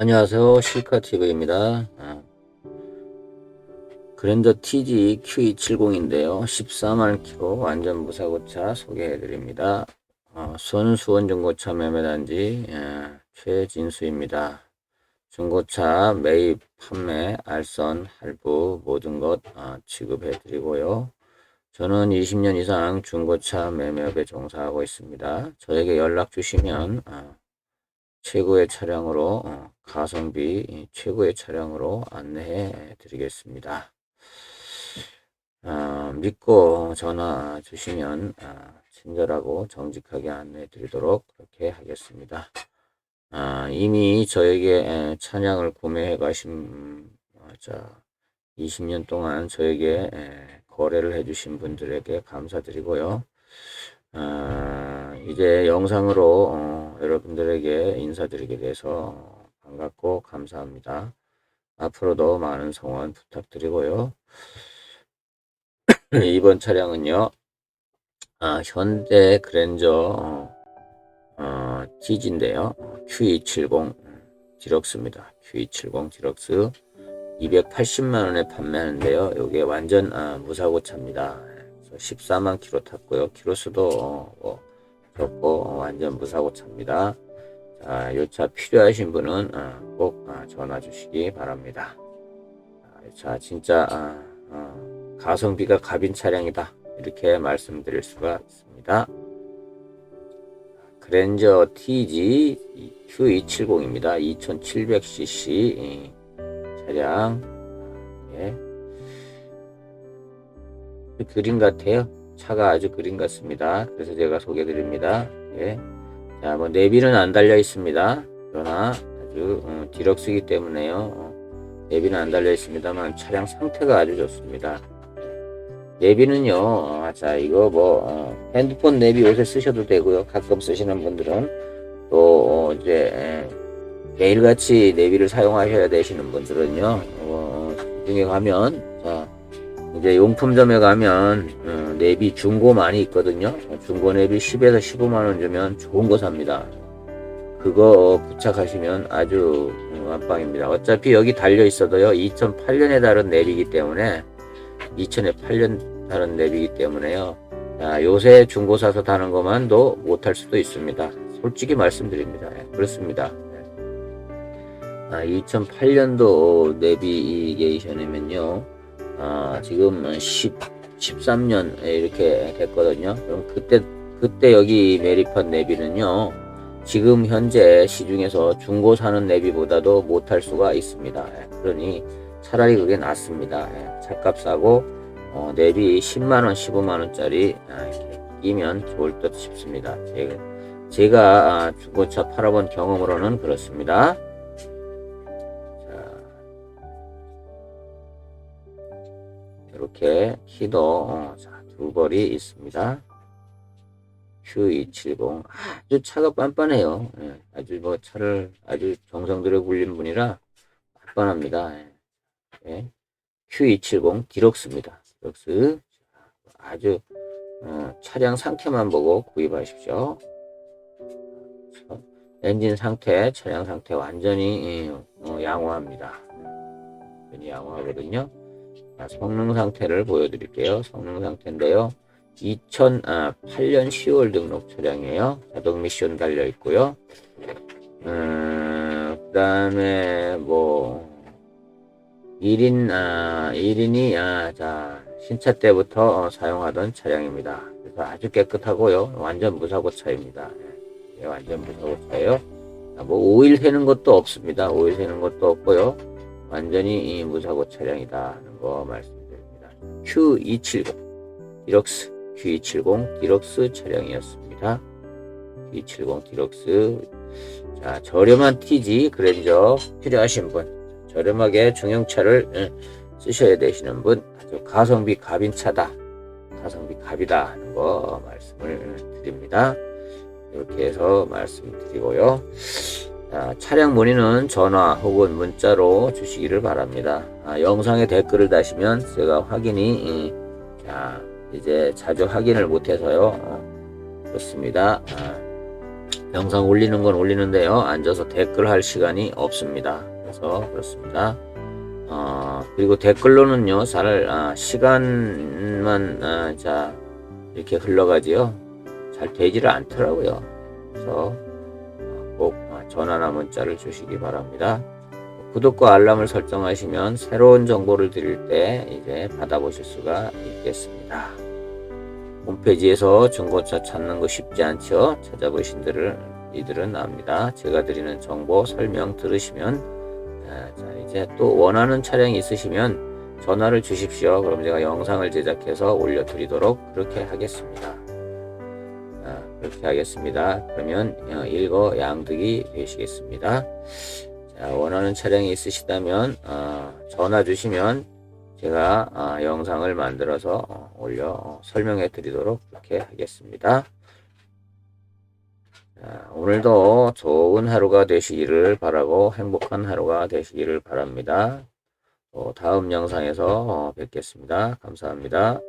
안녕하세요. 실카TV입니다. 아, 그랜저 TG Q270인데요. 14만 킬로 완전 무사고차 소개해드립니다. 어, 손수원 중고차 매매단지 예, 최진수입니다. 중고차 매입, 판매, 알선, 할부 모든 것 아, 취급해드리고요. 저는 20년 이상 중고차 매매업에 종사하고 있습니다. 저에게 연락 주시면 아, 최고의 차량으로 어, 가성비 최고의 차량으로 안내해 드리겠습니다. 아, 믿고 전화 주시면 아, 친절하고 정직하게 안내해 드리도록 그렇게 하겠습니다. 아, 이미 저에게 에, 차량을 구매해 가신 어, 자, 20년 동안 저에게 에, 거래를 해 주신 분들에게 감사드리고요. 아, 이제 영상으로 어, 여러분들에게 인사드리게 돼서 반갑고 감사합니다. 앞으로도 많은 성원 부탁드리고요. 이번 차량은요, 아, 현대 그랜저 어, 어, TG인데요. Q270 디럭스입니다. Q270 디럭스 280만 원에 판매하는데요. 이게 완전 아, 무사고 차입니다. 14만 킬로 탔고요. 킬로수도 어, 뭐 적고 어, 완전 무사고 차입니다. 자, 이 차 필요하신 분은 어, 꼭 아, 전화 주시기 바랍니다. 아, 이차 진짜 아, 어, 가성비가 갑인 차량이다. 이렇게 말씀드릴 수가 있습니다. 그랜저 TG Q270입니다. 2700cc 차량. 예. 그림 같아요. 차가 아주 그림 같습니다. 그래서 제가 소개해 드립니다. 예. 자, 뭐 내비는 안 달려 있습니다. 그러나 아주 어, 디럭스이기 때문에요. 어, 내비는 안 달려 있습니다만 차량 상태가 아주 좋습니다. 내비는요. 어, 자, 이거 뭐 어, 핸드폰 내비 요새 쓰셔도 되고요. 가끔 쓰시는 분들은 또 어, 이제 에, 매일같이 내비를 사용하셔야 되시는 분들은요. 어, 중에 가면 자, 이제 용품점에 가면 어, 내비 중고 많이 있거든요. 중고 내비 10에서 15만 원 주면 좋은 거 삽니다. 그거 부착하시면 아주 어, 안방입니다. 어차피 여기 달려 있어도요. 2008년에 다른 내비이기 때문에 2008년 다른 내비이기 때문에요. 자, 요새 중고 사서 타는 것만도 못할 수도 있습니다. 솔직히 말씀드립니다. 예, 그렇습니다. 아, 2008년도 내비게이션이면요. 아, 지금 10, 13년 이렇게 됐거든요. 그럼 그때, 그때 여기 매립한 내비는요. 지금 현재 시중에서 중고 사는 내비보다도 못할 수가 있습니다. 예, 그러니 차라리 그게 낫습니다. 예, 차값 싸고, 어, 내비 10만원, 15만원짜리 아, 끼면 좋을 듯 싶습니다. 제가, 제가 아, 중고차 팔아본 경험으로는 그렇습니다. 이렇게 키도 어, 자, 두 벌이 있습니다. Q270 아주 차가 빤빤해요. 예, 아주 뭐 차를 아주 정성 들여 굴린 분이라 빤빤합니다. 예. 예. Q270 디럭스입니다. 디럭스 아주 어, 차량 상태만 보고 구입하십시오. 엔진 상태, 차량 상태 완전히 어, 양호합니다. 완전히 양호하거든요. 자, 성능 상태를 보여드릴게요. 성능 상태인데요. 2008년 10월 등록 차량이에요. 자동 미션 달려 있고요. 음, 그 다음에 뭐 1인 아, 1인이 아, 자 신차 때부터 어, 사용하던 차량입니다. 그래서 아주 깨끗하고요. 완전 무사고 차입니다. 예, 완전 무사고 차예요. 아, 뭐 오일 새는 것도 없습니다. 오일 새는 것도 없고요. 완전히 이 무사고 차량이다 하는 거 말씀드립니다. Q270 디럭스 Q270 디럭스 차량이었습니다. Q270 디럭스 자 저렴한 TG 그랜저 필요하신 분 저렴하게 중형차를 예, 쓰셔야 되시는 분 아주 가성비 갑인 차다 가성비 갑이다 하는 거 말씀을 드립니다. 이렇게 해서 말씀드리고요. 자, 차량 문의는 전화 혹은 문자로 주시기를 바랍니다. 아, 영상에 댓글을 다시면 제가 확인이 이, 자, 이제 자주 확인을 못해서요. 어, 그렇습니다. 아, 영상 올리는 건 올리는데요. 앉아서 댓글 할 시간이 없습니다. 그래서 그렇습니다. 어, 그리고 댓글로는요, 잘, 아, 시간만, 아, 자, 이렇게 흘러가지요. 잘 되지를 않더라고요. 그래서 꼭 전화나 문자를 주시기 바랍니다. 구독과 알람을 설정하시면 새로운 정보를 드릴 때 이제 받아보실 수가 있겠습니다. 홈페이지에서 중고차 찾는 거 쉽지 않죠? 찾아보신 들을 이들은 압니다. 제가 드리는 정보 설명 들으시면 아, 자 이제 또 원하는 차량이 있으시면 전화를 주십시오. 그럼 제가 영상을 제작해서 올려드리도록 그렇게 하겠습니다. 아, 그렇게 하겠습니다. 그러면 어, 일거 양득이 되시겠습니다. 자, 원하는 차량이 있으시다면 어, 전화 주시면 제가 아, 영상을 만들어서 어, 올려 어, 설명해 드리도록 그렇게 하겠습니다. 자, 오늘도 좋은 하루가 되시기를 바라고 행복한 하루가 되시기를 바랍니다. 또 다음 영상에서 어, 뵙겠습니다. 감사합니다.